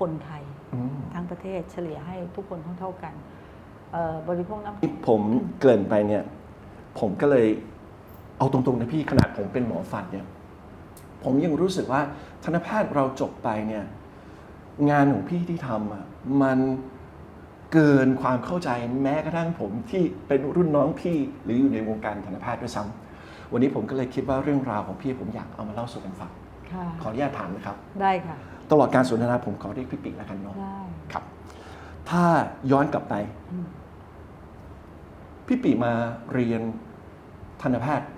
คนไทย อืมทั้งประเทศเฉลี่ยให้ทุกคนเท่าๆกันเอ่อบริโภคน้ำ ที่ผมเกริ่นไปเนี่ย ผมก็เลยเอาตรงๆนะพี่ขนาดผมเป็นหมอฟันเนี่ย ผมยังรู้สึกว่าทันตแพทย์เราจบไปเนี่ย งานของพี่ที่ทำอะมันเกินความเข้าใจแม้กระทั่งผมที่เป็นรุ่นน้องพี่หรืออยู่ในวงการทันตแพทย์ด้วยซ้ำวันนี้ผมก็เลยคิดว่าเรื่องราวของพี่ผมอยากเอามาเล่าสู่กันฟังค่ะ ขออนุญาตถามนะครับ ได้ค่ะ ตลอดการสนทนาผมขอเรียกพี่ปิ๊กแล้วกันเนาะได้ครับ ถ้าย้อนกลับไป อืมพี่ปีมาเรียนทันตแพทย์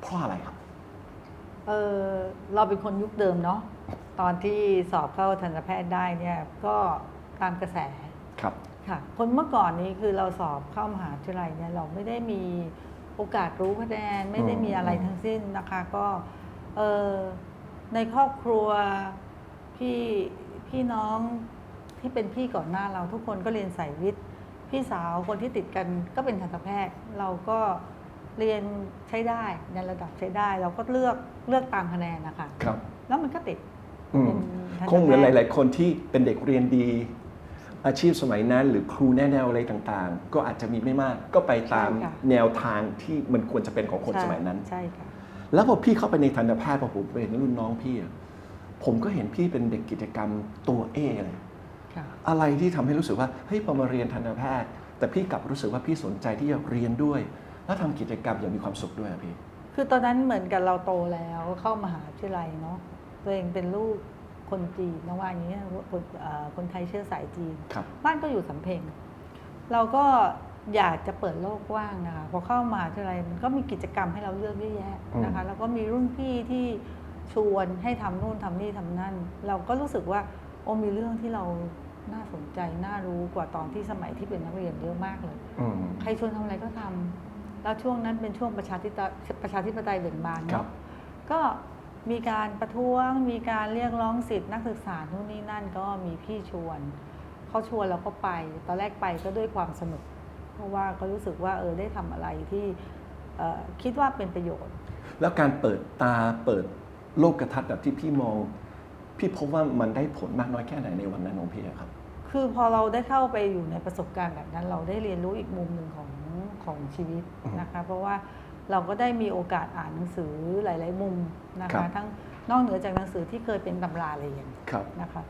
เพราะอะไรครับ เออเราเป็นคนยุคเดิมเนาะตอนที่สอบเข้าทันตแพทย์ได้เนี่ยก็ตามกระแส ครับ ค่ะ คนเมื่อก่อนนี้คือเราสอบเข้ามหาวิทยาลัยเนี่ยเราไม่ได้มีโอกาสรู้คะแนนไม่ได้มีอะไรทั้งสิ้นนะคะ ก็เออในครอบครัว พี่พี่น้องที่เป็นพี่ก่อนหน้าเราทุกคนก็เรียนสายวิทย์ พี่สาวคนที่ติดกันก็เป็นทันตแพทย์ เราก็เรียนใช้ได้ในระดับใช้ได้ เราก็เลือกเลือกตามคะแนนนะคะครับ แล้วมันก็ติดอืมเป็นทันตแพทย์ คงเหมือนหลาย ๆ คนที่เป็นเด็กเรียนดี อาชีพสมัยนั้น หรือครูแนะแนวอะไรต่างๆ ก็อาจจะมีไม่มากก็ไปตามใช่ค่ะ แนวทางที่มันควรจะเป็นของคนสมัยนั้น ใช่ค่ะ แล้วพอพี่เข้าไปในทันตแพทย์พอผมเป็นรุ่นน้องพี่อะ ผมก็เห็นพี่เป็นเด็กกิจกรรมตัวเอเลยค่ะอะไรที่ทำให้รู้สึกว่าเฮ้ยพอมาเรียนทันตแพทย์ แต่พี่กลับรู้สึกว่าพี่สนใจที่จะเรียนด้วย แล้วทำกิจกรรมอย่างมีความสุขด้วยอะพี่ คือตอนนั้นเหมือนกับเราโตแล้วเข้ามหาวิทยาลัยเนาะตัวเองเป็นลูกคนจีนนะว่าอย่างนี้ยคนเอ่อคนไทยเชื้อสายจีนครับบ้านก็อยู่สำเพ็งเราก็อยากจะเปิดโลกกว้างนะคะพอเข้ามหาวิทยาลัยมันก็มีกิจกรรมให้เราเลือกเยอะแยะนะคะแล้วก็มีรุ่นพี่ที่ ชวนให้ทำนู่นทำนี่ทำนั่น เราก็รู้สึกว่าโอ้มีเรื่องที่เราน่าสนใจน่ารู้กว่าตอนที่สมัยที่เป็นนักเรียนเยอะมากเลย อืม ใครชวนทำอะไรก็ทำ แล้วช่วงนั้นเป็นช่วงประชาธิปไตยประชาธิปไตยเบ่งบานครัเนาะ บ ก็มีการประท้วง มีการเรียกร้องสิทธินักศึกษานู่นนี่นั่นก็มีพี่ชวน เขาชวนเราก็ไป ตอนแรกไปก็ด้วยความสนุก เพราะว่าก็รู้สึกว่าเออได้ทำอะไรที่เอ่อคิดว่าเป็นประโยชน์ แล้วการเปิดตาเปิด โลกกระทัดแบบที่พี่มอง พี่พบว่ามันได้ผลมากน้อยแค่ไหนในวันนั้นของพี่อะครับ คือพอเราได้เข้าไปอยู่ในประสบการณ์แบบนั้น เราได้เรียนรู้อีกมุมหนึ่งของของชีวิตนะคะ เพราะว่าเราก็ได้มีโอกาสอ่านหนังสือหลาย ๆ มุมนะครัคะ บ ทั้งนอกเหนือจากหนังสือที่เคยเป็นตำราเรียน ครับ นะคะ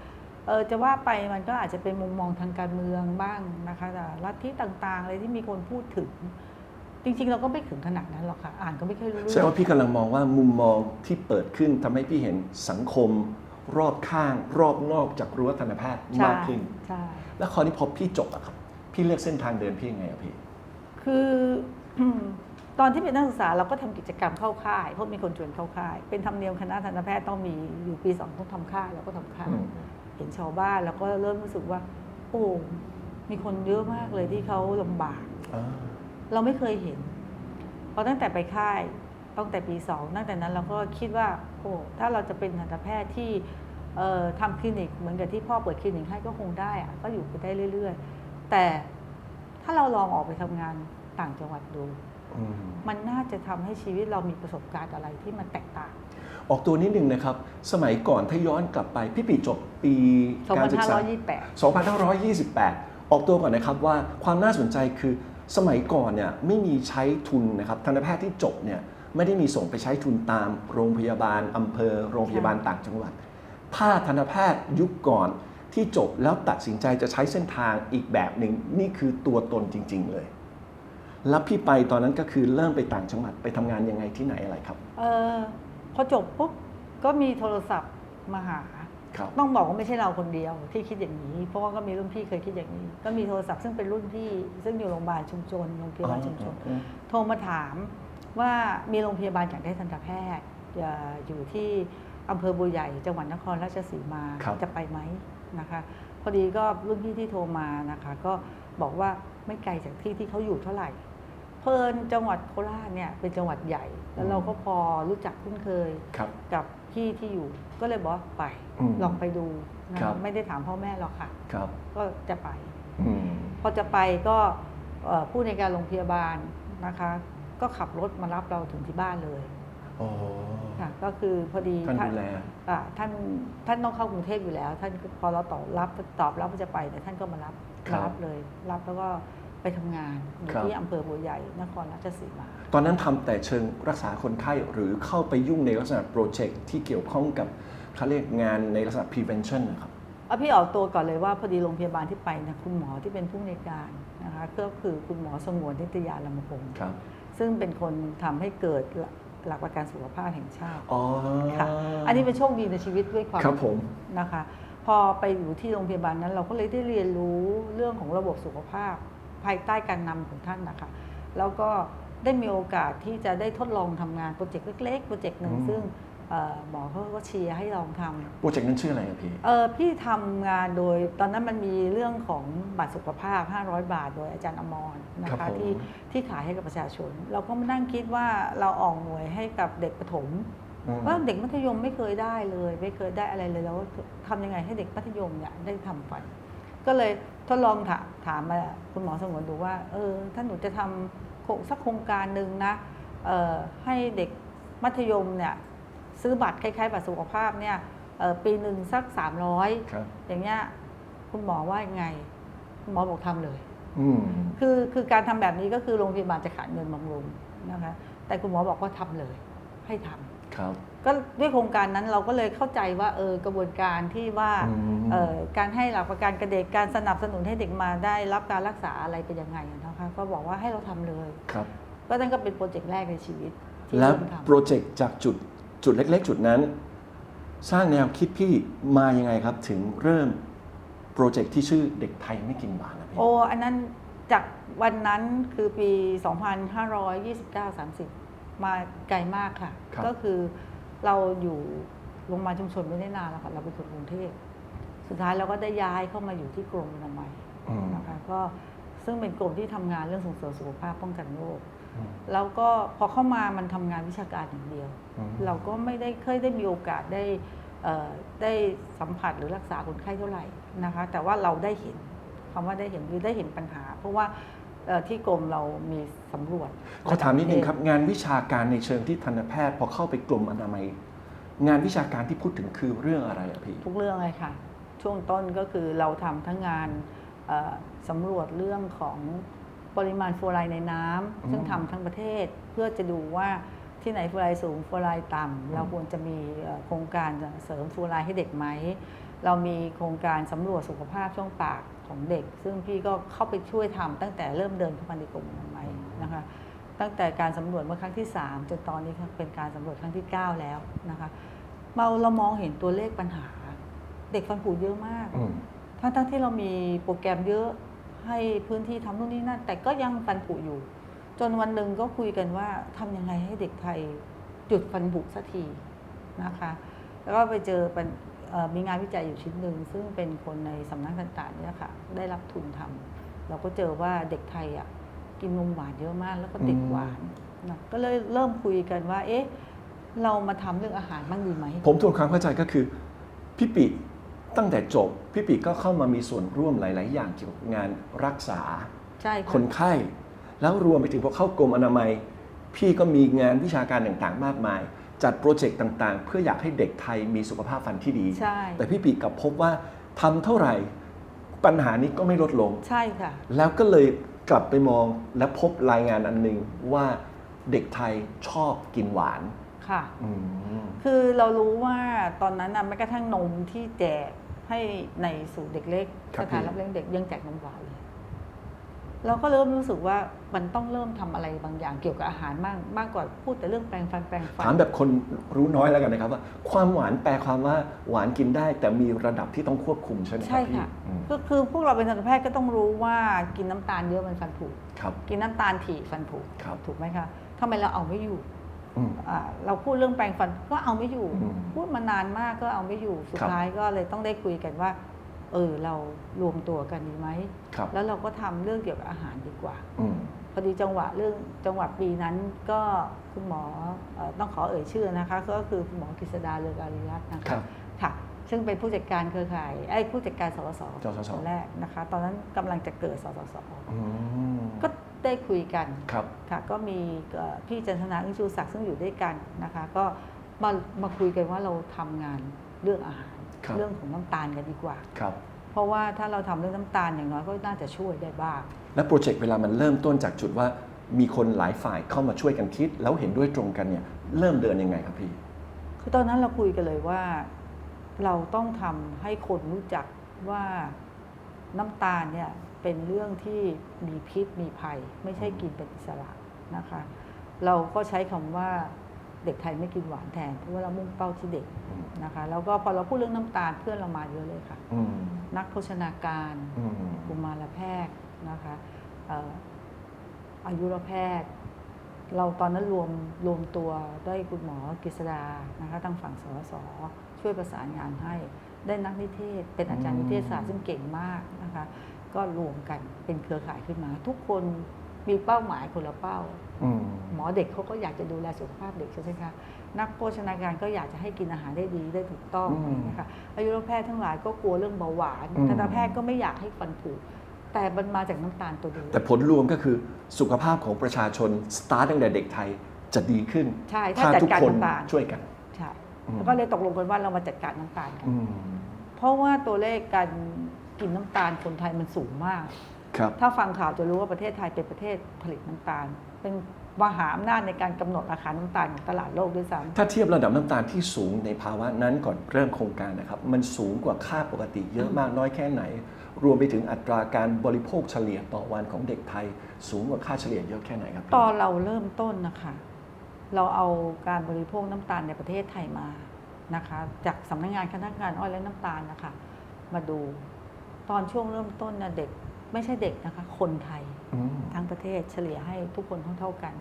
เออจะว่าไปมันก็อาจจะเป็นมุมมองทางการเมืองบ้างนะคะแต่ลัทธิต่างๆอะไรที่มีคนพูดถึง จริง ๆ เราก็ไม่ถึงขนาดนั้นหรอกค่ะ อ่านก็ไม่ค่อยรู้แสเรื่ดองงว่าพี่กำลังมองว่ามุมมองที่เปิดขึ้นทำให้พี่เห็นสังคม รอบข้าง รอบนอกจากรั้วทันตแพทย์มากขึ้น ใช่ แล้วคราวนี้พอพี่จบอะครับ พี่เลือกเส้นทางเดินพี่ยังไงอะพี่ คือ ตอนที่เป็นนักศึกษาเราก็ทำกิจกรรมเข้าค่าย เพราะมีคนชวนเข้าค่าย เป็นธรรมเนียมคณะทันตแพทย์ต้องมีอยู่ปีสองต้องทำค่ายเราก็ทำค่ายอืมเห็นชาวบ้านแล้วก็เริ่มรู้สึกว่า โอ้ มีคนเยอะมากเลยที่เขาลำบาก อ่า เราไม่เคยเห็นเพราะตั้งแต่ไปค่ายตั้งแต่ปีสองตั้งแต่นั้นเราก็คิดว่าโอ้ถ้าเราจะเป็นทันตแพทย์ที่เอ่อทำคลินิกเหมือนกับที่พ่อเปิดคลินิกให้ก็คงได้อะก็อยู่ไปได้เรื่อย ๆ แต่ถ้าเราลองออกไปทำงานต่างจังหวัดดูอืมมันน่าจะทำให้ชีวิตเรามีประสบการณ์อะไรที่มันแตกต่าง ออกตัวนิดนึงนะครับ สมัยก่อนถ้าย้อนกลับไป พี่ปีจบปีการศึกษา2528 2528 ออกตัวก่อนนะครับว่าความน่าสนใจคือ สมัยก่อนเนี่ยไม่มีใช้ทุนนะครับทันตแพทย์ที่จบเนี่ยไม่ได้มีส่งไปใช้ทุนตามโรงพยาบาลอำเภอ โรงพยาบาลต่างจังหวัด ถ้าทันตแพทย์ยุคก่อนที่จบแล้วตัดสินใจจะใช้เส้นทางอีกแบบหนึ่งนี่คือตัวตนจริง ๆ เลย แล้วพี่ไปตอนนั้นก็คือเริ่มไปต่างจังหวัดไปทำงานยังไงที่ไหนอะไรครับ เออพอจบปุ๊บก็มีโทรศัพท์มาหา ต้องบอกว่าไม่ใช่เราคนเดียวที่คิดอย่างนี้ เพราะว่าก็มีรุ่นพี่เคยคิดอย่างนี้ ก็มีโทรศัพท์ซึ่งเป็นรุ่นพี่ ซึ่งอยู่โรงพยาบาลชุมชนโรงพยาบาลชุมชนอืมโทรมาถามว่ามีโรงพยาบาลอยากได้ทันตแพทย์อย่าอยู่ที่อำเภอบัวใหญ่จังหวัดนครราชสีมาครับจะไปไหมนะคะ พอดีก็รุ่นพี่ที่โทรมานะคะ ก็บอกว่าไม่ไกลจากที่ที่เขาอยู่เท่าไหร่เพลินจังหวัดโคราชเนี่ยเป็นจังหวัดใหญ่ แล้วเราก็พอรู้จักคุ้นเคยครับกับ พี่ที่อยู่ก็เลยบอกว่าไปอืมลองไปดูนะครัคะบไม่ได้ถามพ่อแม่หรอกค่ะ ครับก็จะไป อืมพอจะไปก็เอ่อผู้ในการโรงพยาบาลนะคะ ก็ขับรถมารับเราถึงที่บ้านเลยโอ้ค่ะ ก็คือพอดีท่านดูแล อ่าท่านท่านต้องเข้ากรุงเทพอยู่แล้ว ท่านก็พอเราตอบรับตอบรับว่าจะไปเนี่ยท่านก็มารับครับ มารับเลย รับแล้วก็ ไปทำงานอยู่ครับ ที่อำเภอบัวใหญ่นครราชสีมา ตอนนั้นทำแต่เชิงรักษาคนไข้หรือเข้าไปยุ่งในลักษณะโปรเจกต์ที่เกี่ยวข้องกับเขาเรียกงานในลักษณะ prevention นะครับ เอาพี่ออกตัวก่อนเลยว่าพอดีโรงพยาบาลที่ไปเนี่ยคุณหมอที่เป็นผู้ในวยการนะคะก็คือคุณหมอสงวนนิตยาลำพงศ์ครับ ซึ่งเป็นคนทำให้เกิดหลักประกันสุขภาพแห่งชาติ อ๋อค่ะ อันนี้เป็นโชคดีในชีวิตด้วยความครับผม นะคะ พอไปอยู่ที่โรงพยาบาลนั้น เราก็เลยได้เรียนรู้เรื่องของระบบสุขภาพ ภายใต้การนำของท่านนะคะ แล้วก็ได้มีโอกาสที่จะได้ทดลองทำงานโปรเจกต์เล็กๆ โปรเจกต์หนึ่งอืม ซึ่งเอ่อหมอเขาก็เชียร์ให้ลองทำ โปรเจกต์นั้นชื่ออะไรอะพี่ เออพี่ทำงานโดยตอนนั้นมันมีเรื่องของบัตรสุขภาพ 500 บาท โดยอาจารย์อมรนะครัคะบผม ที่ที่ขายให้กับประชาชน เราก็มานั่งคิดว่าเราออกหน่วยให้กับเด็กประถมอืม ว่าเด็กมัธยมไม่เคยได้เลย ไม่เคยได้อะไรเลยแล้วทำยังไงให้เด็กมัธยมเนี่ยได้ทำฟัน ก็เลย ทดลองถามถามมาคุณหมอสงวนดูว่าเออถ้าหนูจะทำโครงสักโครงการหนึ่งนะเอ่อให้เด็กมัธยมเนี่ยซื้อบัตรคล้ายๆบัตรสุขภาพเนี่ยเอ่อปีหนึ่งสัก 300ครับอย่างเงี้ยคุณหมอว่ายังไง คุณหมอบอกทำเลยอืมคือคือการทำแบบนี้ก็คือโรงพยาบาลจะขาดเงินบำรุงนะคะแต่คุณหมอบอกว่าทำเลย ให้ทำ ครับก็ด้วยโครงการนั้นเราก็เลยเข้าใจว่าเออกระบวนการที่ว่าอืมเอ่อการให้หลักประกันกับเด็กการสนับสนุนให้เด็กมาได้รับการรักษาอะไรเป็นยังไงนะคะก็บอกว่าให้เราทำเลยครับก็นั่นก็เป็นโปรเจกต์แรกในชีวิตที่แล้วเริ่มทำโปรเจกต์จากจุดจุดเล็ก ๆ จุดนั้น สร้างแนวคิดพี่มายังไงครับถึงเริ่มโปรเจกต์ที่ชื่อเด็กไทยไม่กินหวานนะพี่โอ้อันนั้นจากวันนั้นคือปี 2529-30 มาไกลมากค่ะ ครับ ก็คือเราอยู่โรงพยาบาลชุมชนไม่ได้นานแล้วค่ะ เราเป็นคนกรุงเทพสุดท้ายเราก็ได้ย้ายเข้ามาอยู่ที่กรมอนามัยอืมนะคะก็ซึ่งเป็นกรมที่ทำงานเรื่องส่งเสริมสุขภาพป้องกันโรคอืมแล้วก็พอเข้ามามันทำงานวิชาการอย่างเดียว อืม เราก็ไม่ได้เคยได้มีโอกาสได้เอ่อได้สัมผัสหรือรักษาคนไข้เท่าไหร่นะคะ แต่ว่าเราได้เห็นคำว่าได้เห็นคือได้เห็นปัญหา เพราะว่าเอ่อ ที่กรมเรามีสำรวจขอถามนิดนึงครับ งานวิชาการในเชิงที่ทันตแพทย์ พอเข้าไปกรมอนามัย งานวิชาการที่พูดถึงคือเรื่องอะไรอะพี่ ทุกเรื่องเลยค่ะ ช่วงต้นก็คือเราทำทั้งงานเอ่อสำรวจเรื่องของปริมาณฟลูออไรด์ในน้ำซึ่งทำทั้งประเทศเพื่อจะดูว่าที่ไหนฟลูออไรด์สูงฟลูออไรด์ต่ำเราควรจะมีเอ่อโครงการเสริมฟลูออไรด์ให้เด็กไหมเรามีโครงการสำรวจสุขภาพช่องปาก ของเด็ก ซึ่งพี่ก็เข้าไปช่วยทำตั้งแต่เริ่มเดินเข้ามาในกรมอนามัยนะคะ ตั้งแต่การสำรวจเมื่อครั้งที่ 3 จนตอนนี้เป็นการสำรวจครั้งที่ 9 แล้วนะคะเราเรามองเห็นตัวเลขปัญหา เด็กฟันผุเยอะมากทั้งทั้งที่เรามีโปรแกรมเยอะให้พื้นที่ทำนู่นนี่นั่น แต่ก็ยังฟันผุอยู่ จนวันหนึ่งก็คุยกันว่าทำยังไงให้เด็กไทยหยุดฟันผุสักทีนะคะ แล้วก็ไปเจอปัญเอ่อ มีงานวิจัยอยู่ชิ้นหนึ่งซึ่งเป็นคนในสำนักต่างๆเนี่ยค่ะ ได้รับทุนทำเราก็เจอว่าเด็กไทยอะกินนมหวานเยอะมากแล้วก็ติดหวานนะก็เลยเริ่มคุยกันว่า เอ๊ะ เรามาทำเรื่องอาหารบ้างดีไหม ผมทวนความเข้าใจก็คือพี่ปิตั้งแต่จบพี่ปิก็เข้ามามีส่วนร่วมหลาย ๆ อย่างเกี่ยวกับงานรักษาใช่ค่ะคนไข้ แล้วรวมไปถึงพอเข้ากรมอนามัย พี่ก็มีงานวิชาการต่าง ๆ มากมาย จัดโปรเจกต์ต่างๆ เพื่ออยากให้เด็กไทยมีสุขภาพฟันที่ดี ใช่ แต่พี่ปีกลับพบว่าทำเท่าไหร่ปัญหานี้ก็ไม่ลดลง ใช่ค่ะ แล้วก็เลยกลับไปมองและพบรายงานอันหนึ่งว่าเด็กไทยชอบกินหวานค่ะ อืม คือเรารู้ว่าตอนนั้นนะแม้กระทั่งนมที่แจกให้ในศูนย์เด็กเล็กครัสบถานรับเลี้ยงเด็กยังแจกนมหวานเลย เราก็เริ่มรู้สึกว่ามันต้องเริ่มทำอะไรบางอย่างเกี่ยวกับอาหารมากมากกว่าพูดแต่เรื่องแปลงฟันแปลงฟัถามแบบคนรู้น้อยแล้วกันนะครับว่า ความหวานแปลความว่าหวานกินได้ แต่มีระดับที่ต้องควบคุมใช่ไหมครัใช่บพี่ค่ะอืมก็คือพวกเราเป็นทันตแพทย์ก็ต้องรู้ว่ากินน้ำตาลเยอะมันฟันผุครับกินน้ำตาลถี่ฟันผุครับถูกไหมคะทำไมเราเอาไม่อยู่อืมอ่าเราพูดเรื่องแปลงฟันก็เอาไม่อยู่อืมพูดมานานมากก็เอาไม่อยู่สุดครับท้ายก็เลยต้องได้คุยกันว่า เออเรารวมตัวกันดีไหมครับแล้วเราก็ทำเรื่องเกี่ยวกับอาหารดีกว่าอืมพอดีจังหวะเรื่องจังหวะปีนั้นก็คุณหมอเอ่อต้องขอเอ่ยชื่อนะคะ ก็คือคุณหมอกฤษดาเลือกาลีรัตน์นะครัคะบค่ะ ซึ่งเป็นผู้จัดการเครือข่ายไอ้ยผู้จัดการสสสสคนแรกนะคะ ตอนนั้นกำลังจะเกิดสสสอืมก็ได้คุยกันครับค่ะ ก็มีเอ่อพี่จันทนาอึ้งชูศักดิ์ซึ่งอยู่ด้วยกันนะคะ ก็มามาคุยกันว่าเราทำงานเรื่องอาหารครับ เรื่องของน้ำตาลกันดีกว่าครับเพราะว่าถ้าเราทำเรื่องน้ำตาลอย่างน้อยก็น่าจะช่วยได้บ้าง และโปรเจกต์เวลามันเริ่มต้นจากจุดว่ามีคนหลายฝ่ายเข้ามาช่วยกันคิด แล้วเห็นด้วยตรงกันเนี่ยเริ่มเดินยังไงครับพี่คือตอนนั้นเราคุยกันเลยว่าเราต้องทำให้คนรู้จักว่าน้ำตาลเนี่ยเป็นเรื่องที่มีพิษมีภัย ไม่ใช่กินเป็นอิสระนะคะ เราก็ใช้คำว่า เด็กไทยไม่กินหวานแทนเพราะว่าเรามุ่งเป้าที่เด็กนะคะแล้วก็พอเราพูดเรื่องน้ำตาลเพื่อนเรามาเยอะเลยค่ะอืมนักโภชนาการอืมกุมารแพทย์นะคะเอ่ออายุรแพทย์ เราตอนนั้นรวมรวมตัวได้คุณหมอกฤษดานะคะทางฝั่งสสช่วยประสานงานให้ได้นักนิเทศ เป็นอาจารย์นิเทศศาสตร์ซึ่งเก่งมากนะคะ ก็รวมกันเป็นเครือข่ายขึ้นมา ทุกคน มีเป้าหมายคนละเป้าอืมหมอเด็กเขาก็อยากจะดูแลสุขภาพเด็กใช่ไหมคะ นักโภชนาการก็อยากจะให้กินอาหารได้ดีได้ถูกต้องอืมนะคะอายุรแพทย์ทั้งหลายก็กลัวเรื่องเบาหวานอืมทันตแพทย์ก็ไม่อยากให้ฟันผุแต่มันมาจากน้ำตาลตัวเดียวแต่ผลรวมก็คือสุขภาพของประชาชนสตาร์ทตั้งแต่เด็กไทยจะดีขึ้นใช่ถ้าจัดทุกการคนน้ำตาลช่วยกันใช่อืมแล้วก็เลยตกลงกันว่าเรามาจัดการน้ำตาลกันอืมเพราะว่าตัวเลขการกินน้ำตาลคนไทยมันสูงมากครับ ถ้าฟังข่าวจะรู้ว่าประเทศไทยเป็นประเทศผลิตน้ำตาล เป็นมหาอำนาจในการกำหนดราคาน้ำตาลของตลาดโลกด้วยซ้ำถ้าเทียบระดับน้ำตาลที่สูงในภาวะนั้นก่อนเริ่มโครงการนะครับ มันสูงกว่าค่าปกติเยอะมากน้อยแค่ไหน รวมไปถึงอัตราการบริโภคเฉลี่ยต่อวันของเด็กไทย สูงกว่าค่าเฉลี่ยเยอะแค่ไหนครับพี่ตอนเราเริ่มต้นนะคะเราเอาการบริโภคน้ำตาลในประเทศไทยมานะคะ จากสำนักงานคณะกรรมการอ้อยและน้ำตาลนะคะ มาดู ตอนช่วงเริ่มต้นนะเด็ก ไม่ใช่เด็กนะคะ คนไทยอืมทั้งประเทศเฉลี่ยให้ทุกคนเท่าๆกัน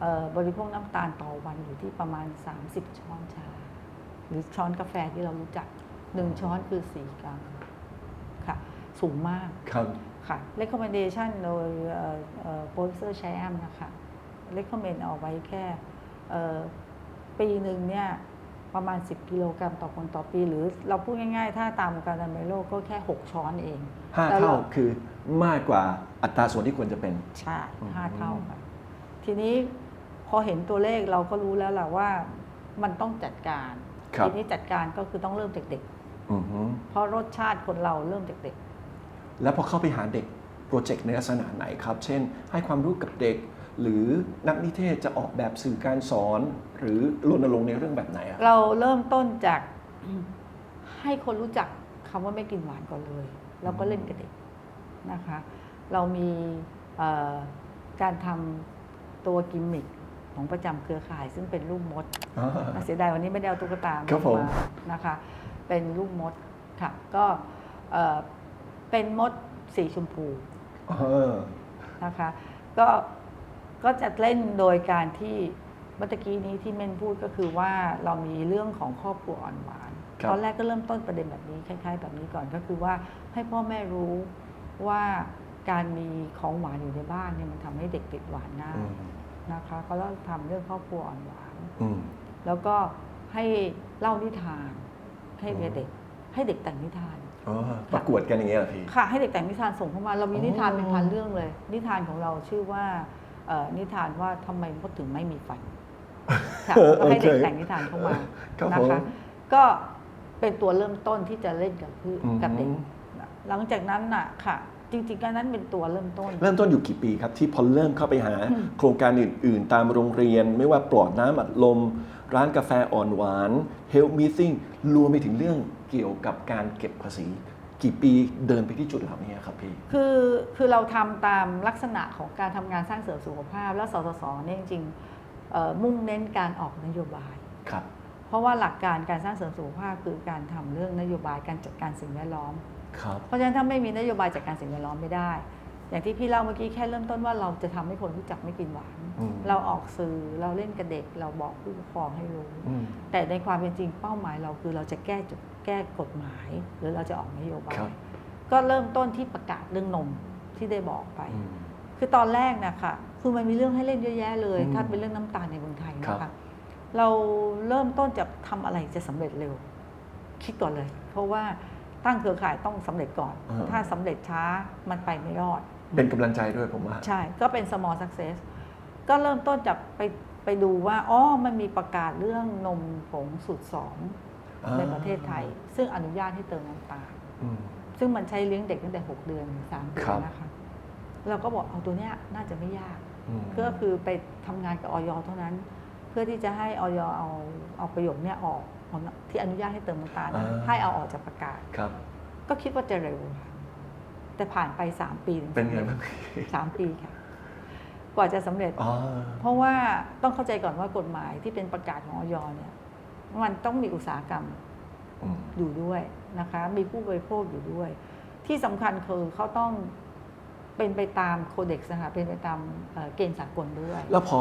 เอ่อบริโภคน้ำตาลต่อวันอยู่ที่ประมาณ 30 ช้อนชา หรือช้อนกาแฟที่เรารู้จักหนึ่งช้อนคือ 4 กรัมค่ะ สูงมาก ครับ ค่ะ recommendation โดยเอ่อเอ่อ professor Cham นะคะ recommend เอาไว้แค่เอ่อปีหนึ่งเนี่ย ประมาณ 10 กิโลกรัมต่อคนต่อปี หรือเราพูดง่ายๆ ถ้าตามการดำเนินโลกก็แค่ 6 ช้อนเองห้าแต่รเท่าคือมากกว่าอัตราส่วนที่ควรจะเป็น ใช่อืมห้าเท่าค่ะทีนี้พอเห็นตัวเลขเราก็รู้แล้วแหละว่ามันต้องจัดการ ครับ ทีนี้จัดการก็คือต้องเริ่มจากเด็ก อือฮึเพราะรสชาติคนเราเริ่มจากเด็ก แล้วพอเข้าไปหาเด็กโปรเจกต์ในลักษณะไหนครับ เช่น ให้ความรู้กับเด็ก หรือนักนิเทศจะออกแบบสื่อการสอน หรือรณรงค์ในเรื่องแบบไหนอะเราเริ่มต้นจากให้คนรู้จักคำว่าไม่กินหวานก่อนเลยแล้วก็เล่นกับเด็กนะคะ เรามีเอ่อการทำตัวกิมมิคของประจำเครือข่าย ซึ่งเป็นรูปมดอ่าเสียดายวันนี้ไม่ได้เอาตุ๊กตาครับผมนะคะ เป็นลูกมดค่ะ ก็เอ่อเป็นมดสีชมพูเออนะคะ ก็ ก็จะเล่นโดยการที่เมื่อตะกี้นี้ที่เม่นพูดก็คือว่าเรามีเรื่องของครอบครัวอ่อนหวานครับตอนแรกก็เริ่มต้นประเด็นแบบนี้คล้าย ๆ แบบนี้ก่อนก็คือว่าให้พ่อแม่รู้ว่าการมีของหวานอยู่ในบ้านเนี่ยมันทำให้เด็กติดหวานได้อืมนะคะก็เริ่มทำเรื่องครอบครัวอ่อนหวานอืมแล้วก็ให้เล่านิทานให้อืมเด็กให้เด็กแต่งนิทานอ๋อประกวดกันอย่างเงี้ยเหรอพี่ค่ะให้เด็กแต่งนิทานส่งเข้ามา เรามีอ๋อนิทานเป็นพันเรื่องเลย นิทานของเราชื่อว่าเอ่อ นิทานว่าทำไมมดถึงไม่มีฟันค่ะก็ให้เด็กแต่งนิทานเข้ามาครับนะผมคะก็เป็นตัวเริ่มต้นที่จะเล่นกับพือืมกับเด็กหลังจากนั้นน่ะค่ะ จริงๆการนั้นเป็นตัวเริ่มต้น เริ่มต้นอยู่กี่ปีครับ ที่พอเริ่มเข้าไปหาอืมโครงการอื่น ๆ ตามโรงเรียน ไม่ว่าปลอดน้ำอัดลม ร้านกาแฟอ่อนหวาน Help Meeting รวมไปถึงเรื่องเกี่ยวกับการเก็บภาษี กี่ปีเดินไปที่จุดเหล่านี้ครับพี่ คือคือเราทำตามลักษณะของการทำงานสร้างเสริมสุขภาพ แล้วสสสเนี่ยจริงๆเอ่อมุ่งเน้นการออกนโยบาย ครับ เพราะว่าหลักการการสร้างเสริมสุขภาพคือการทำเรื่องนโยบายการจัดการสิ่งแวดล้อม ครับ เพราะฉะนั้นถ้าไม่มีนโยบายจัดการสิ่งแวดล้อมไม่ได้ อย่างที่พี่เล่าเมื่อกี้แค่เริ่มต้นว่าเราจะทำให้คนรู้จักไม่กินหวาน อืม เราออกสื่อเราเล่นกับเด็กเราบอกผู้ปกครองให้รู้ อืมแต่ในความเป็นจริงเป้าหมายเราคือเราจะแก้จุด แก้กฎหมาย หรือเราจะออกนโยบาครัยบก็เริ่มต้นที่ประกาศเรื่องนมที่ได้บอกไปอืมคือตอนแรกนะคะคือมันมีเรื่องให้เล่นเยอะแยะเลยอืมถ้าเป็นเรื่องน้ำตาลในเมืองไทยนะครัคะบเราเริ่มต้นจะทำอะไรจะสำเร็จเร็ว คิดก่อนเลย เพราะว่าตั้งเครือข่ายต้องสำเร็จก่อน ถ้าสำเร็จช้ามันไปไม่รอด เป็นกำลังใจด้วยผมว่า ใช่ ก็เป็น small success ก็เริ่มต้นจากไปไปดูว่า อ๋อ มันมีประกาศเรื่องนมผงสูตรสองอ่า ในประเทศไทย ซึ่งอนุญาตให้เติมน้ำตาลอืมซึ่งมันใช้เลี้ยงเด็กตั้งแต่ 6 เดือนถึง3เดืครัอนบนะคะเราก็บอกเอาตัวเนี้ยน่าจะไม่ยากอืมก็คือไปทำงานกับออยเท่านั้น เพื่อที่จะให้ออยเอาเอาประโยคเนี้ยออกเอาที่อนุญาตให้เติมน้ำตาลนะให้เอาออกจากประกาศครับ ก็คิดว่าจะเร็วค่ะแต่ผ่านไป 3 ปีถึงเป็นไงบ้างสามปีค่ะกว่าจะสำเร็จอ๋อเพราะว่าต้องเข้าใจก่อนว่ากฎหมายที่เป็นประกาศของออยเนี่ย มันต้องมีอุตสาหกรรมอืมอยู่ด้วยนะคะ มีผู้บริโภคอยู่ด้วย ที่สำคัญคือเขาต้องเป็นไปตามโคเด็กซ์นะคะเป็นไปตามเอ่อเกณฑ์สากลด้วย แล้วพอ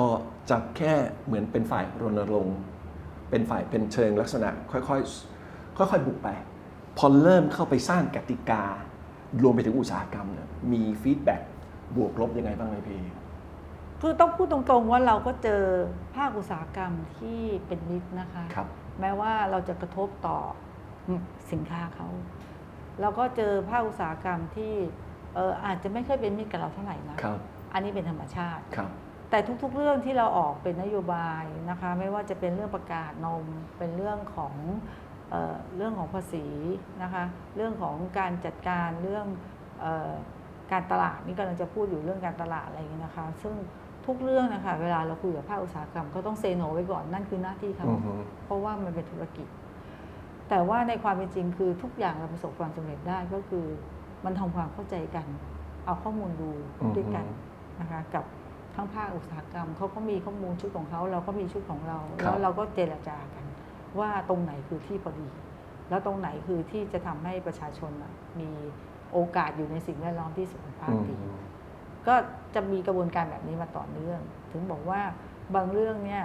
จากแค่เหมือนเป็นฝ่ายรณรงค์เป็นฝ่ายเป็นเชิงลักษณะ ค่อยๆค่อยๆบุกไป พอเริ่มเข้าไปสร้างกติกา รวมไปถึงอุตสาหกรรมเนี่ยมีฟีดแบ็กบวกลบยังไงบ้างไหมพี่คือต้องพูดตรงๆว่าเราก็เจอภาคอุตสาหกรรมที่เป็นมิตรนะคะครับ แม้ว่าเราจะกระทบต่อสินค้าเขาเราก็เจอภาคอุตสาหกรรมที่เอออาจจะไม่ค่อยเป็นมิตรกับเราเท่าไหร่นะครับอันนี้เป็นธรรมชาติครับแต่ทุกๆ เรื่องที่เราออกเป็นนโยบายนะคะ ไม่ว่าจะเป็นเรื่องประกาศนม เป็นเรื่องของเออเรื่องของภาษีนะคะ เรื่องของการจัดการเรื่องเออการตลาดนี่กำลังจะพูดอยู่เรื่องการตลาดอะไรอย่างนี้ยนะคะ ซึ่ง ทุกเรื่องนะคะเวลาเราคุยกับภาคอุตสาหกรรมก็ต้องเซโนไว้ก่อนนั่นคือหน้าที่เขาอือฮึเพราะว่ามันเป็นธุรกิจ แต่ว่าในความเป็นจริงคือทุกอย่างเราประสบความสำเร็จได้ก็คือ มันทำความเข้าใจกัน เอาข้อมูลดูด้วยกันนะคะกับทั้งภาคอุตสาหกรรมเขาก็มีข้อมูลชุดของเขาเราก็มีชุดของเราครับแล้วเราก็เจรจากัน ว่าตรงไหนคือที่พอดี แล้วตรงไหนคือที่จะทำให้ประชาชนน่ะมีโอกาสอยู่ในสิ่งแวดล้อมที่สุขภาพอืมดี ก็จะมีกระบวนการแบบนี้มาต่อเนื่อง ถึงบอกว่าบางเรื่องเนี่ย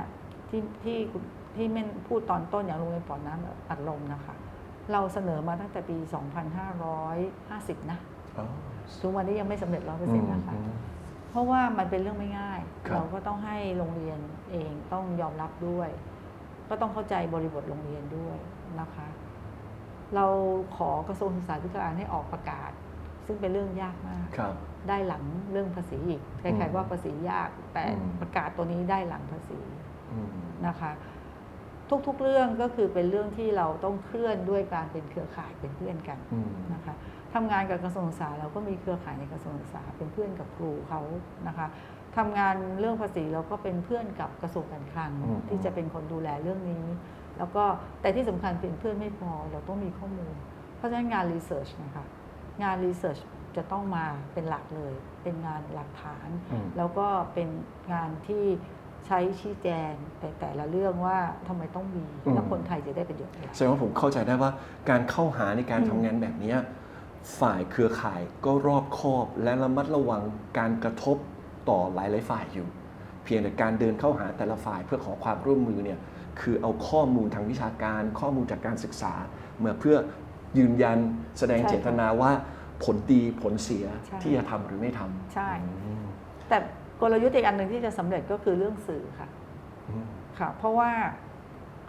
ที่ที่คุณที่เม่นพูดตอนต้นอย่างโรงเรียนปอดน้ำอัดลมนะคะ เราเสนอมาตั้งแต่ปี 2550 นะอ๋อทุกวันนี้ยังไม่สำเร็จร้อยเปอร์เซ็นต์นะคะอืมเพราะว่ามันเป็นเรื่องไม่ง่ายครับเราก็ต้องให้โรงเรียนเองต้องยอมรับด้วย ก็ต้องเข้าใจบริบทโรงเรียนด้วยนะคะ เราขอกระทรวงศึกษาธิการให้ออกประกาศ ซึ่งเป็นเรื่องยากมากครับ ได้หลังเรื่องภาษีอีกใครๆว่าภาษียาก แต่อืมประกาศตัวนี้ได้หลังภาษีอืมนะคะ ทุกๆเรื่องก็คือเป็นเรื่องที่เราต้องเคลื่อนด้วยการเป็นเครือข่ายเป็นเพื่อนกันอืมนะคะทำงานกับกระทรวงศึกษาเราก็มีเครือข่ายในกระทรวงศึกษาเป็นเพื่อนกับครูเขานะคะทำงานเรื่องภาษีเราก็เป็นเพื่อนกับกระทรวงการคลังอืมที่จะเป็นคนดูแลเรื่องนี้ แล้วก็แต่ที่สำคัญเป็นเพื่อนไม่พอเราต้องมีข้อมูล เพราะฉะนั้นงานรีเสิร์ชนะคะงานรีเสิร์ช จะต้องมาเป็นหลักเลย เป็นงานหลักฐาน อืม แล้วก็เป็นงานที่ใช้ชี้แจงแต่แต่ละเรื่องว่าทำไมต้องมีอืม แล้วคนไทยจะได้ประโยชน์อะไร แสดงว่าผมเข้าใจได้ว่าการเข้าหาในการอืม ทำงานแบบเนี้ยฝ่ายเครือข่ายก็รอบคอบและระมัดระวังการกระทบต่อหลายๆฝ่ายอยู่ เพียงแต่การเดินเข้าหาแต่ละฝ่ายเพื่อขอความร่วมมือเนี่ยคือเอาข้อมูลทางวิชาการ ข้อมูลจากการศึกษามาเพื่อยืนยันแสดงใช่ค่ะเจตนาว่า ผลดีผลเสียใช่ ที่จะทำหรือไม่ทำใช่ อืมแต่กลยุทธ์อีกอันหนึ่งที่จะสำเร็จก็คือเรื่องสื่อค่ะ อืมค่ะ เพราะว่า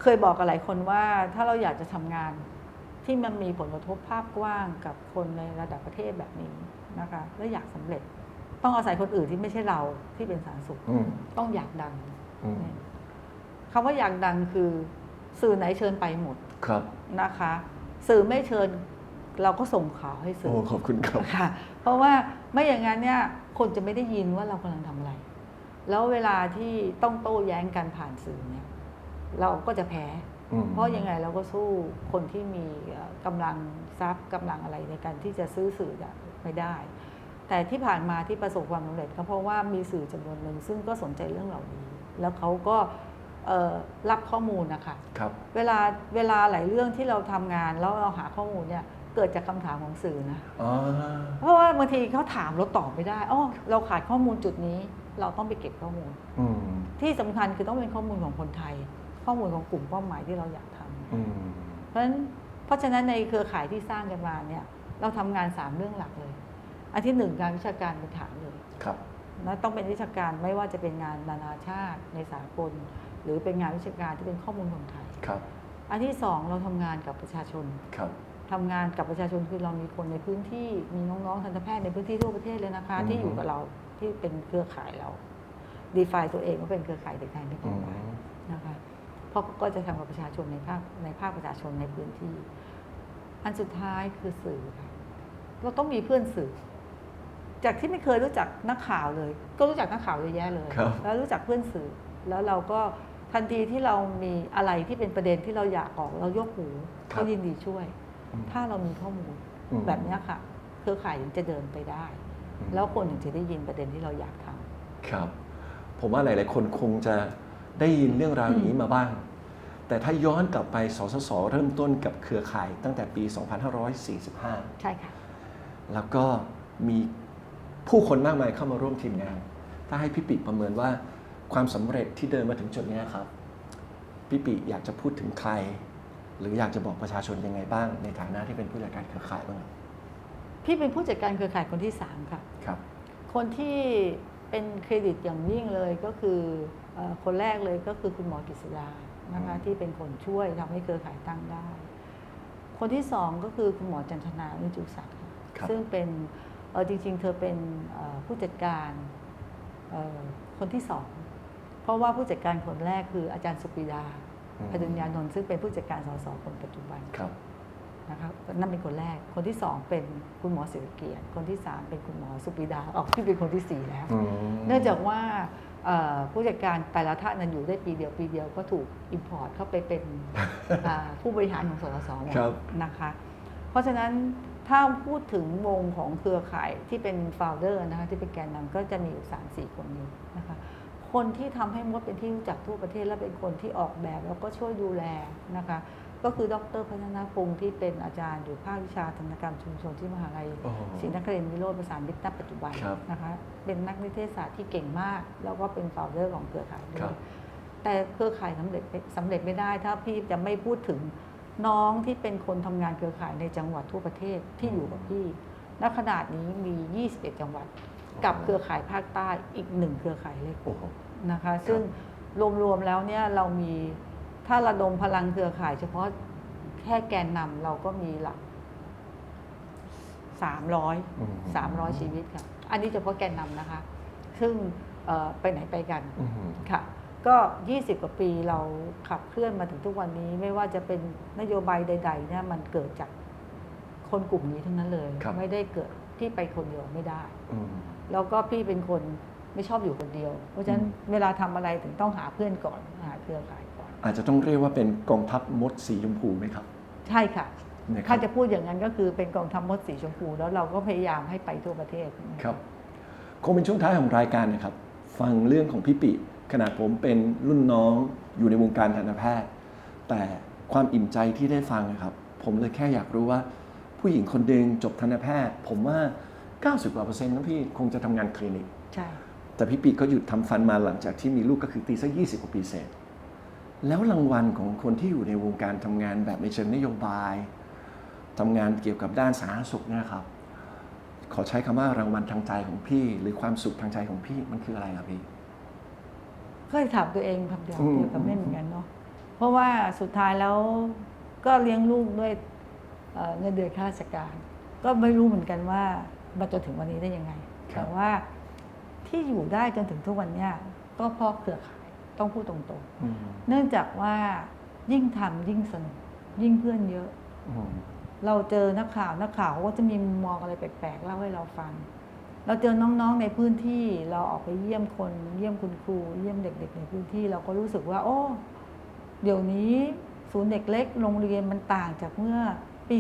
เคยบอกกับหลายคนว่าถ้าเราอยากจะทำงานที่มันมีผลกระทบภาพกว้างกับคนในระดับประเทศแบบนี้นะคะ และอยากสำเร็จ ต้องอาศัยคนอื่นที่ไม่ใช่เราที่เป็นสาธารณสุข อืมต้องอยากดังอืมคำว่าอยากดังคือสื่อไหนเชิญไปหมดครับ นะคะ สื่อไม่เชิญ เราก็ส่งข่าวให้สื่โอ้อขอบคุณครับ ค่ะ เพราะว่าไม่อย่างนั้นเนี่ยคนจะไม่ได้ยินว่าเรากำลังทำอะไร แล้วเวลาที่ต้องโต้แย้งกันผ่านสื่อเนี่ยเราก็จะแพ้ อืม เพราะยังไงเราก็สู้คนที่มีเอ่อกำลังทรัพย์กำลังอะไรในการที่จะซื้อสื่อเนี่ยไม่ได้ แต่ที่ผ่านมาที่ประสบความสำเร็จก็เพราะว่ามีสื่อจำนวนหนึ่งซึ่งก็สนใจเรื่องเหล่านี้ แล้วเขาก็เอ่อรับข้อมูลนะคะ ครับ เวลาเวลาหลายเรื่องที่เราทำงานแล้วเราหาข้อมูลเนี่ย เกิดจากคำถามของสื่อนะอ๋อเพราะว่าบางทีเขาถามเราตอบไม่ได้อ๋อเราขาดข้อมูลจุดนี้ เราต้องไปเก็บข้อมูลอืมที่สำคัญคือต้องเป็นข้อมูลของคนไทย ข้อมูลของกลุ่มเป้าหมายที่เราอยากทำอืมเพราะฉะนั้นเพราะฉะนั้นในเครือข่ายที่สร้างกันมาเนี่ย เราทำงานสามเรื่องหลักเลย อันที่หนึ่งงานวิชาการเป็นฐานเลยครับนะต้องเป็นวิชาการไม่ว่าจะเป็นงานนานาชาติในสากล หรือเป็นงานวิชาการที่เป็นข้อมูลคนไทยครับ อันที่สองเราทำงานกับประชาชนครับ ทำงานกับประชาชนคือเรามีคนในพื้นที่มีน้องๆทันตแพทย์ในพื้นที่ทั่วประเทศเลยนะคะอืมที่อยู่กับเราที่เป็นเครือข่ายเราดีฟายตัวเองว่าเป็นเครือข่ายเด็กไทยไม่อืเป็นมไรนะคะเพราะก็จะทำกับประชาชนในภาคในภาคประชาชนในพื้นที่ อันสุดท้ายคือสื่อค่ะเราต้องมีเพื่อนสื่อ จากที่ไม่เคยรู้จักนักข่าวเลย ก็รู้จักนักข่าวเยอะแยะเลยครับแล้วรู้จักเพื่อนสื่อ แล้วเราก็ทันทีที่เรามีอะไรที่เป็นประเด็นที่เราอยากออกเรายกหูเขายินดีช่วยอืม ถ้าเรามีข้อมูลอืมแบบเนี้ยค่ะ เครือข่ายถึงจะเดินไปได้อืมแล้วคนถึงจะได้ยินประเด็นที่เราอยากทำครับ ผมว่าหลาย ๆ คนคงจะได้ยินเรื่องราวอย่างนี้มาบ้าง แต่ถ้าย้อนกลับไปสสส เริ่มต้นกับเครือข่ายตั้งแต่ปี 2545 ใช่ค่ะ แล้วก็มีผู้คนมากมายเข้ามาร่วมทีมงาน ถ้าให้พี่ปิประเมินว่าความสำเร็จที่เดินมาถึงจุดเนี้ยครับ พี่ปิอยากจะพูดถึงใคร หรืออยากจะบอกประชาชนยังไงบ้างในฐานะที่เป็นผู้จัดการเครือข่ายบ้างครับพี่เป็นผู้จัดการเครือข่ายคนที่สามค่ะ ครับ คนที่เป็นเครดิตอย่างยิ่งเลยก็คือเออคนแรกเลยก็คือคุณหมอกฤษดานะคะอืมที่เป็นคนช่วยทำให้เครือข่ายตั้งได้ คนที่สองก็คือคุณหมอจันทนาวิจุศักดิ์ค่ะครับซึ่งเป็นเออจริง ๆ เธอเป็นเอ่อผู้จัดการเอ่อคนที่สองเพราะว่าผู้จัดการคนแรกคืออาจารย์สุปิดาอืม พดุญญานนท์ซึ่งเป็นผู้จัดการสสคนปัจจุบันครับนะคะนั่นเป็นคนแรก คนที่สองเป็นคุณหมอศิริเกียรติ คนที่สามเป็นคุณหมอสุปิดาออกที่เป็นคนที่สี่แล้วอืมเนื่องจากว่าเอ่อผู้จัดการแต่ละท่านนั้นอยู่ได้ปีเดียวปีเดียวก็ถูกอิมพอร์ตเข้าไปเป็นอ่าผู้บริหารของสสหมดครับนะคะ เพราะฉะนั้นถ้าพูดถึงวงของเครือข่ายที่เป็นโฟลเดอร์นะคะที่เป็นแกนนำก็จะมีอยู่สามสี่คนนี้นะคะ คนที่ทำให้มดเป็นที่รู้จักทั่วประเทศและเป็นคนที่ออกแบบแล้วก็ช่วยดูแลนะคะ ก็คือดรพัฒนาพงศ์ที่เป็นอาจารย์อยู่ภาควิชาธนกรรมชุมชนที่มหาลัยโอ้โหศรีนครินทร์วิโรธประสานมิตรณปัจจุบันครับนะคะ เป็นนักนิเทศศาสตร์ที่เก่งมาก แล้วก็เป็นโฟลเดอร์ของเครือข่ายด้วครัยบแต่เครือข่ายสำเร็จสำเร็จไม่ได้ ถ้าพี่จะไม่พูดถึงน้องที่เป็นคนทำงานเครือข่ายในจังหวัดทั่วประเทศที่อยู่กับพี่ณขนาดนี้มี 21 จังหวัด กับเครือข่ายภาคใต้อีกหนึ่งเครือข่ายเล็กโอ้โห นะคะ ซึ่งรวมๆแล้วเนี่ยเรามีถ้าระดมพลังเครือข่าย เฉพาะแค่แกนนำเราก็มีหลัก300อืม300ชีวิตค่ะ อันนี้เฉพาะแกนนำนะคะ ซึ่งเอ่อไปไหนไปกันอืมค่ะ ก็ 20 กว่าปีเราขับเคลื่อนมาถึงทุกวันนี้ ไม่ว่าจะเป็นนโยบายใดๆเนี่ยมันเกิดจากคนกลุ่มนี้ทั้งนั้นเลยครับไม่ได้เกิดที่ไปคนเดียวไม่ได้อืมแล้วก็พี่เป็นคน ไม่ชอบอยู่คนเดียว เพราะฉะนั้นอืมเวลาทำอะไรถึงต้องหาเพื่อนก่อนหาเครือข่ายก่อน อาจจะต้องเรียกว่าเป็นกองทัพมดสีชมพูไหมครับ ใช่ค่ะนะครัถ้าบจะพูดอย่างนั้นก็คือเป็นกองทัพมดสีชมพู แล้วเราก็พยายามให้ไปทั่วประเทศครับคงเป็นช่วงท้ายของรายการนะครับ ฟังเรื่องของพี่ปิ ขนาดผมเป็นรุ่นน้องอยู่ในวงการทันตแพทย์ แต่ความอิ่มใจที่ได้ฟังนะครับ ผมเลยแค่อยากรู้ว่า ผู้หญิงคนหนึ่งจบทันตแพทย์ ผมว่า 90กว่าเปอร์เซ็นต์นะพี่คงจะทำงานคลินิก ใช่ แต่พี่ปีก็หยุดทำฟันมาหลังจากที่มีลูกก็คือตีสักยี่สิบกว่าปีเศษ แล้วรางวัลของคนที่อยู่ในวงการทำงานแบบในเชิงนโยบายทำงานเกี่ยวกับด้านสาธารณสุขเนะครับ ขอใช้คำว่ารางวัลทางใจของพี่ หรือความสุขทางใจของพี่มันคืออะไรครับพี่เคยถามตัวเองคำเดียวอืมเดียวกับแม่เหมือนกันเนาะเพราะว่าสุดท้ายแล้วก็เลี้ยงลูกด้วยเอ่อเงินเดือนข้าราชการ ก็ไม่รู้เหมือนกันว่ามาจนถึงวันนี้ได้ยังไงครับแต่ว่า ที่อยู่ได้จนถึงทุกวันเนี้ยก็เพราะเครือข่ายต้องพูดตรงอืมๆเนื่องจากว่ายิ่งทำยิ่งสนุกยิ่งเพื่อนเยอะอืมเราเจอนักข่าวนักข่าวเขาก็จะมีมุมมองอะไรแปลกๆเล่าให้เราฟัง เราเจอน้องๆในพื้นที่เราออกไปเยี่ยมคนเยี่ยมคุณครู เยี่ยมเด็ก ๆ ในพื้นที่เราก็รู้สึกว่า โอ้ เดี๋ยวนี้ศูนย์เด็กเล็กโรงเรียนมันต่างจากเมื่อปี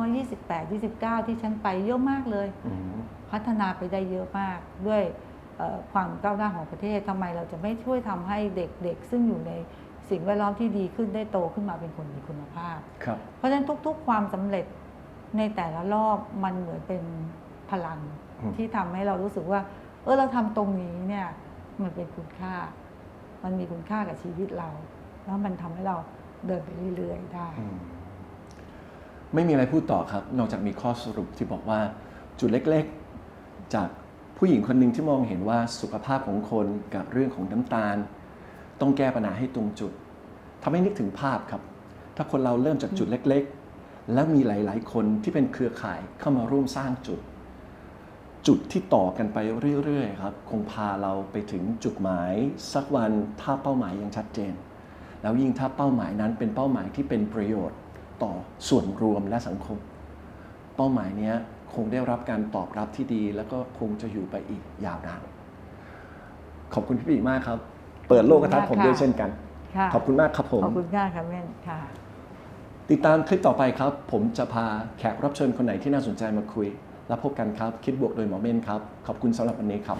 2528 29 ที่ฉันไปเยอะมากเลยอืมพัฒนาไปได้เยอะมากด้วยเอ่อ ความก้าวหน้าของประเทศทำไมเราจะไม่ช่วยทำให้เด็กๆ ซึ่งอยู่ในสิ่งแวดล้อมที่ดีขึ้นได้โตขึ้นมาเป็นคนมีคุณภาพครับเพราะฉะนั้นทุกๆ ความสำเร็จในแต่ละรอบมันเหมือนเป็นพลังอืมที่ทำให้เรารู้สึกว่า เออเราทำตรงนี้เนี่ยมันเป็นคุณค่า มันมีคุณค่ากับชีวิตเรา แล้วมันทำให้เราเดินไปเรื่อยๆได้อืมไม่มีอะไรพูดต่อครับ นอกจากมีข้อสรุปที่บอกว่าจุดเล็กๆ จาก ผู้หญิงคนหนึ่งที่มองเห็นว่าสุขภาพของคนกับเรื่องของน้ำตาล ต้องแก้ปัญหาให้ตรงจุดทำให้นึกถึงภาพครับ ถ้าคนเราเริ่มจากจุดเล็กๆ และมีหลายๆ คนที่เป็นเครือข่ายเข้ามาร่วมสร้างจุด จุดที่ต่อกันไปเรื่อยๆครับคงพาเราไปถึงจุดหมาย สักวันถ้าเป้าหมายยังชัดเจน แล้วยิ่งถ้าเป้าหมายนั้นเป็นเป้าหมายที่เป็นประโยชน์ต่อส่วนรวมและสังคม เป้าหมายเนี้ย คงได้รับการตอบรับที่ดี แล้วก็คงจะอยู่ไปอีกยาวนาน ขอบคุณพี่ปีมากครับ เปิดโลกทัศน์ผมด้วยเช่นกัน ค่ะขอบคุณมากครับผม ขอบคุณค่ะค่ะแม่นค่ะ ติดตามคลิปต่อไปครับ ผมจะพาแขกรับเชิญคนไหนที่น่าสนใจมาคุย แล้วพบกันครับ คิดบวกโดยหมอเม่นครับ ขอบคุณสำหรับวันนี้ครับ